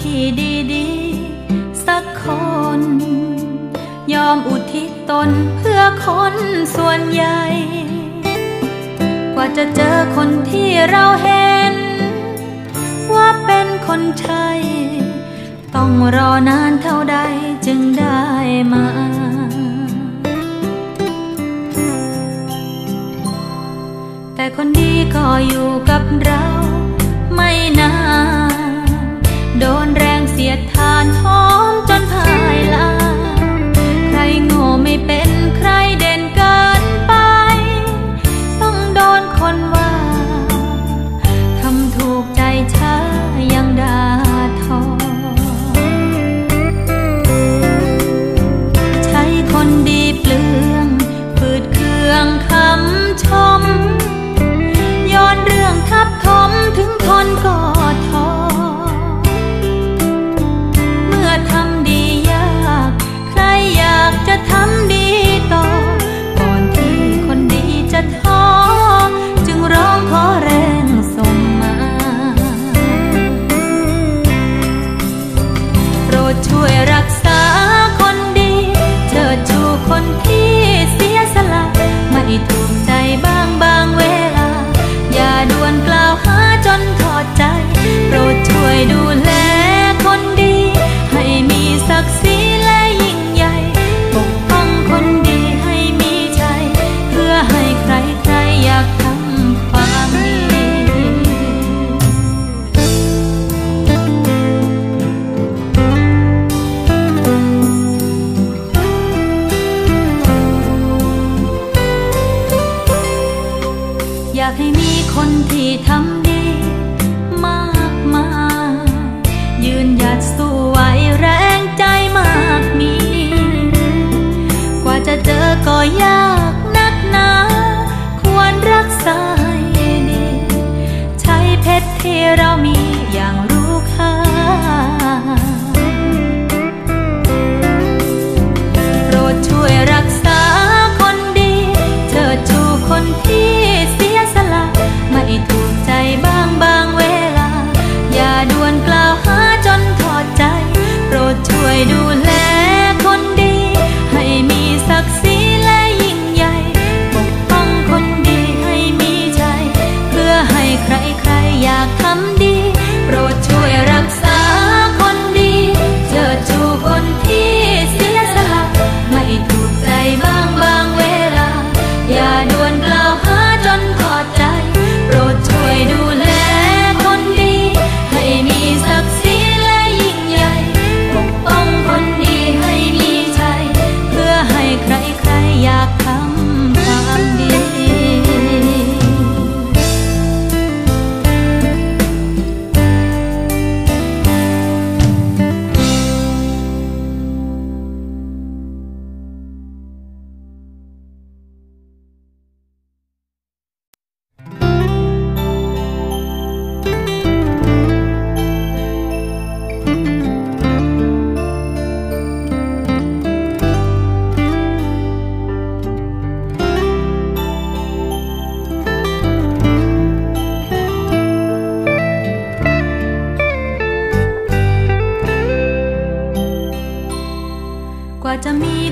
ที่ดีๆ สักคน ยอมอุทิศตนเพื่อคนส่วนใหญ่ กว่าจะเจอคนที่เราเห็น ว่าเป็นคนใช่ต้องรอนานเท่าใดจึงได้มาแต่คนดีก็อยู่กับเราไม่นาน หยัดสู้ไหวแรงใจมากมี กว่าจะเจอก็ยากนักหนา ควรรักษาให้ดี ใช้เพชรที่เรามี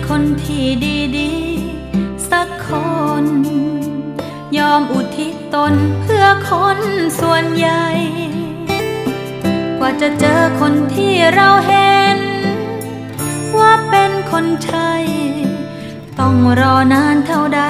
คนที่ดีดีสักคน ยอมอุทิศตนเพื่อคนส่วนใหญ่ กว่าจะเจอคนที่เราเห็น ว่าเป็นคนใช่ ต้องรอนานเท่าใด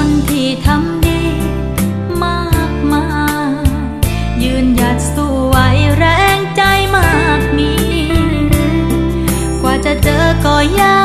คนที่ทำดีมากมายยืนหยัดสู้ไหวแรงใจมากมี กว่าจะเจอก็ยาก